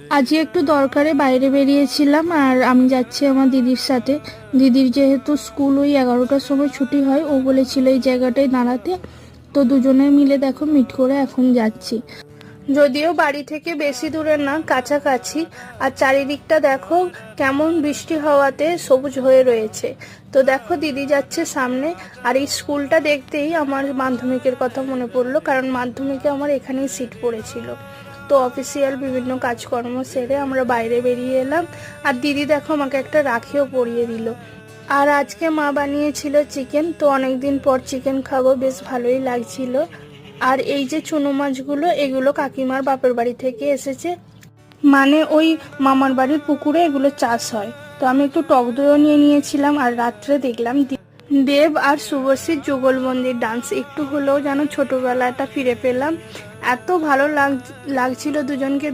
আজকে একটু দরকারে বাইরে বেরিয়েছিলাম আর আমি যাচ্ছি আমার দিদির সাথে। দিদির যেহেতু স্কুল ওই এগারোটার সময় ছুটি হয়, ও বলেছিল এই জায়গাটায় দাঁড়াতে। তো দুজনে মিলে দেখো মিট করে এখন যাচ্ছি। যদিও বাড়ি থেকে বেশি দূরে না, কাছাকাছি। আর চারিদিকটা দেখো কেমন বৃষ্টি হওয়াতে সবুজ হয়ে রয়েছে। তো দেখো দিদি যাচ্ছে সামনে। আর এই স্কুলটা দেখতেই আমার মাধ্যমিকের কথা মনে পড়ল, কারণ মাধ্যমিকে আমার এখানেই সিট পড়েছিল। তো অফিসিয়াল বিভিন্ন কাজকর্ম সেরে আমরা বাইরে বেরিয়ে এলাম। আর দিদি দেখো আমাকে একটা রাখিও পরিয়ে দিল। আর আজকে মা বানিয়েছিল চিকেন তো অনেকদিন পর চিকেন খাব, বেশ ভালোই লাগছিল। আর এই যে চুনো মাছগুলো, এগুলো কাকিমার বাপের বাড়ি থেকে এসেছে। মানে ওই মামার বাড়ির পুকুরে এগুলো চাষ হয়। তো আমি একটু টক দইও নিয়ে নিয়েছিলাম, আর রাত্রে দেখলাম দেব আর শুভশ্রীর যুগলবন্দির ডান্স একটু হলেও যেন ছোটবেলাটা ফিরে পেলাম। এত ভালো লাগ, লাগছিল দুজনকে